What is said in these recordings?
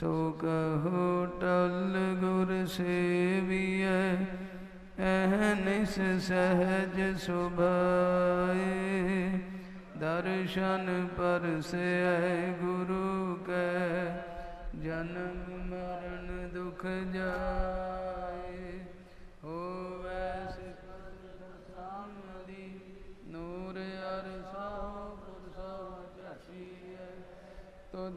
ਸੋ ਕਹੋ ਟਲ ਗੁਰ ਸੇਵੀਐ ਐਹਨਿਸ ਸਹਿਜ ਸੁਭਾਏ। ਦਰਸ਼ਨ ਪਰਸੈ ਗੁਰੂ ਕੈ, ਜਨਮ ਮਰਨ ਦੁਖ ਜਾ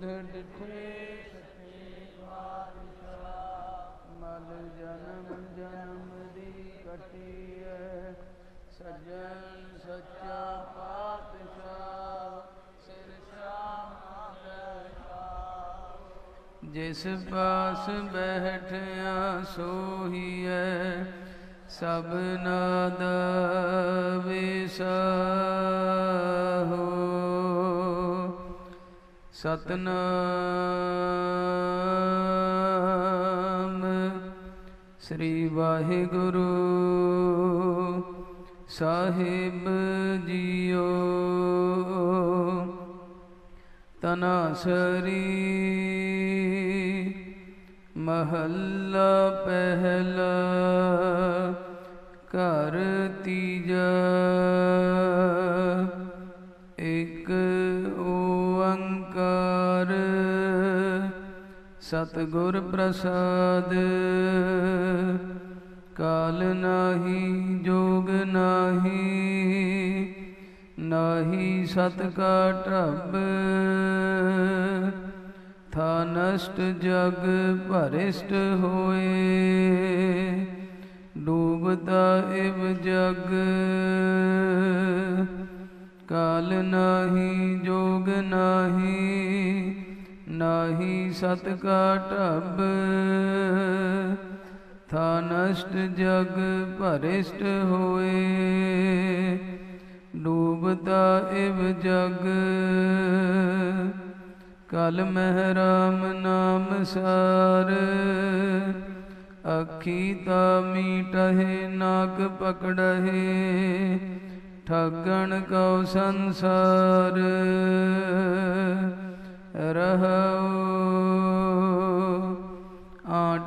ਤੁਧ ਡਿਠੇ ਸੱਚੇ ਪਾਤਸ਼ਾਹ ਮਲ ਜਨਮ ਜਨਮ ਦੀ ਕਟੀਐ। ਸਜਣ ਸੱਚਾ ਪਾਤਸ਼ਾਹ, ਸਿਰ ਜਿਸ ਪਾਸ ਬੈਠਿਆ ਸੋਹੀਐ ਸਭਨਾ ਦਾ ਵਿਸਾਹੋ ਸਤਨਾਮ। ਸ੍ਰੀ ਵਾਹਿਗੁਰੂ ਸਾਹਿਬ ਜੀਓ। ਤਨਾਸਰੀ ਮਹੱਲਾ ਪਹਿਲਾ ਘਰ ਤੀਜਾ। ਓੰਕਾਰ ਸਤਿਗੁਰ ਪ੍ਰਸਾਦ। ਕਾਲ ਨਾਹੀ, ਜੋਗ ਨਾਹੀ ਨਾਹੀ ਸਤ ਕਾ ਢਬ ਥਾ ਨਸ਼ਟ ਜਗ ਭਰਿਸ਼ਟ ਹੋਏ, ਡੂਬਦਾ ਇਵ ਜਗ। ਕਾਲ ਨਾਹੀ, ਜੋਗ ਨਾਹੀ ਨਾਹੀ ਸਤ ਕਾ ਢਬ ਥਾ ਜਗ ਭਰਿਸ਼ਟ ਹੋਏ, ਡੂਬਤਾ ਇਵ ਜਗ। ਕਲ ਮਹਿ ਰਾਮ ਨਾਮ ਸਾਰ, ਅੱਖੀ ਤਾ ਮੀਟਹਿ ਨਾਗ ਪਕੜਹਿ, ਠਗਣ ਕਉ ਸੰਸਾਰ।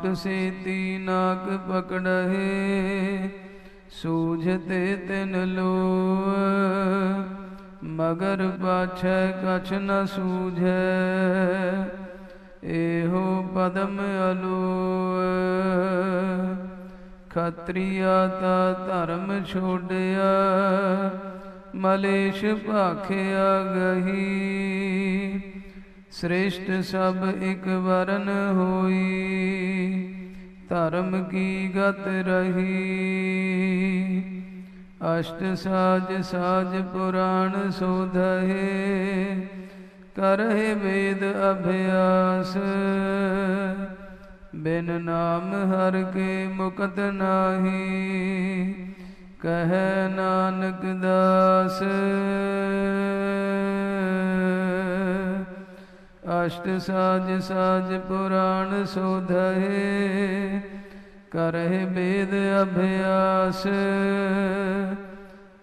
ਆਟ ਸੇਤੀ ਨਾਕ ਪਕੜਹਿ, ਸੂਝਤੇ ਤਿਨ ਲੋ ਮਗਰ ਪਾਛੈ ਕਛ ਨ ਸੂਝੈ, ਇਹੋ ਪਦਮ ਅਲੋ ਖਤਰੀਆ ਤਾ ਧਰਮ ਛੋੜਿਆ ਮਲੇਸ਼ ਭਾਖਿਆ ਗਹੀ। ਸ੍ਰੇਸ਼ਟ ਸਭ ਇਕ ਵਰਨ ਹੋਈ, ਧਰਮ ਕੀ ਗਤ ਰਹੀ। ਅਸ਼ਟ ਸਾਜ ਸਾਜ ਪੁਰਾਣ ਸੋਧਹਿ, ਕਰਹਿ ਵੇਦ ਅਭਿਆਸ। ਬਿਨ ਨਾਮ ਹਰ ਕੇ ਮੁਕਤ ਨਾਹੀ, ਕਹੈ ਨਾਨਕ ਦਾਸ। ਅਸ਼ਟ ਸਾਜ ਸਾਜ ਪੁਰਾਣ ਸੋਧਹਿ, ਕਰਹਿ ਵੇਦ ਅਭਿਆਸ।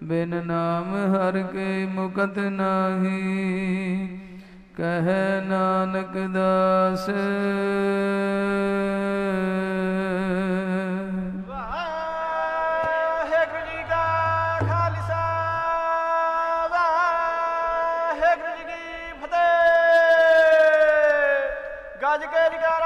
ਬਿਨ ਨਾਮ ਹਰ ਕੇ ਮੁਕਤ ਨਾਹੀ, ਕਹੈ ਨਾਨਕ ਦਾਸ। ਵਾਹਿਗੁਰੂ ਜੀ ਕਾ ਖਾਲਸਾ, ਵਾਹਿਗੁਰੂ राज कर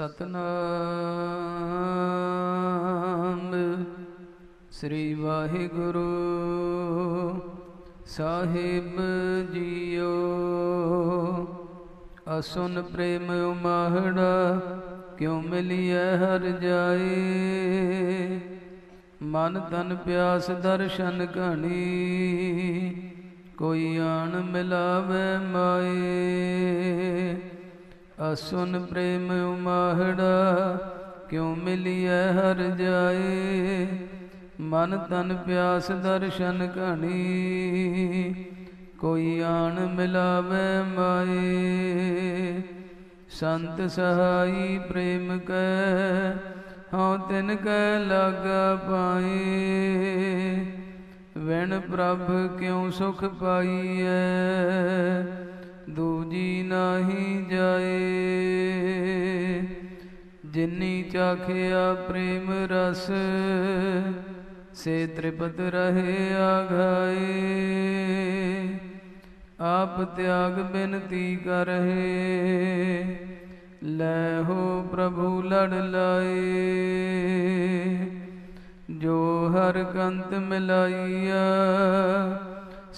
ਸਤਨਾਮ। ਸ੍ਰੀ ਵਾਹਿਗੁਰੂ ਸਾਹਿਬ ਜੀਓ। ਅਸੁਨ ਪ੍ਰੇਮ ਉਮਾਹੜਾ ਕਿਉ ਮਿਲਿਐ ਹਰ ਜਾਏ? ਮਨ ਤਨ ਪਿਆਸ ਦਰਸ਼ਨ ਘਣੀ, ਕੋਈ ਆਣ ਮਿਲਾਵੇ ਮਾਏ। ਅਸੁਨ ਪ੍ਰੇਮ ਉਮਾਹੜਾ, ਕਿਉ ਮਿਲਿਐ ਹਰ ਜਾਏ? ਮਨ ਤਨ ਪਿਆਸ ਦਰਸ਼ਨ ਘਣੀ, ਕੋਈ ਆਣ ਮਿਲਾਵੇ ਮਾਏ। ਸੰਤ ਸਹਾਈ ਪ੍ਰੇਮ ਕੈ, ਹਉ ਤਿਨ ਕੈ ਲਾਗਾ ਪਾਏ। ਵਿਣ ਪ੍ਰਭ ਕਿਉ ਸੁਖ ਪਾਈਐ? ਦੂਜੀ ਨਾਹੀ ਜਾਏ। ਜਿਨੀ ਚਾਖਿਆ ਪ੍ਰੇਮ ਰਸ, ਸੇ ਤ੍ਰਿਪਤ ਰਹੇ ਆਘਾਏ ਆਪ ਤਿਆਗ ਬਿਨਤੀ ਕਰਹਿ, ਲੈ ਹੋ ਪ੍ਰਭੂ ਲੜ ਲਾਏ। ਜੋ ਹਰ ਕੰਤ ਮਿਲਾਈਆ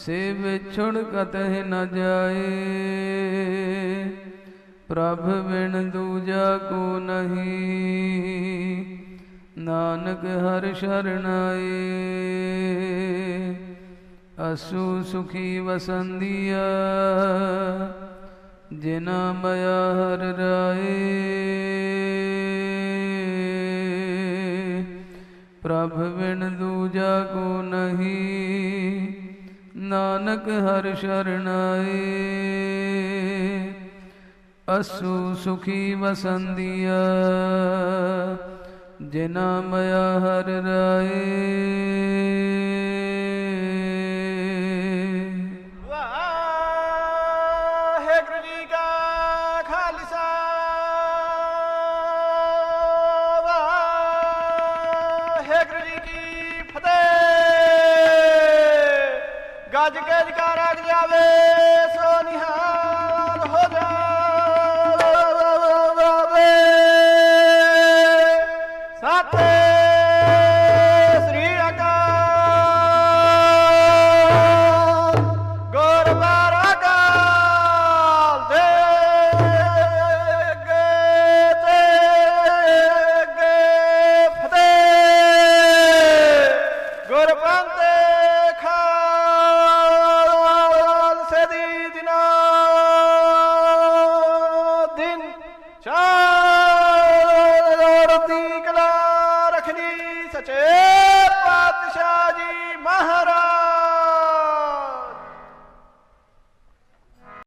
ਸੇ ਵਿਛੁੜ ਕਤਹਿ ਨ ਜਾਏ। ਪ੍ਰਭ ਬਿਨ ਦੂਜਾ ਕੋ ਨਹੀਂ। ਨਾਨਕ ਹਰ ਸ਼ਰਨਾਏ ਅਸੂ ਸੁਖੀ ਵਸੰਦੀਆ, ਜਿਨਾ ਮਇਆ ਹਰ ਰਾਏ। ਪ੍ਰਭ ਬਿਨ ਦੂਜਾ ਕੋ ਨਹੀਂ। ਨਾਨਕ ਹਰ ਸ਼ਰਨਾਏ ਅਸੂ ਸੁਖੀ ਵਸੰਦੀਆ ਜਿਨਾ ਮਇਆ ਹਰ ਰਾਏ।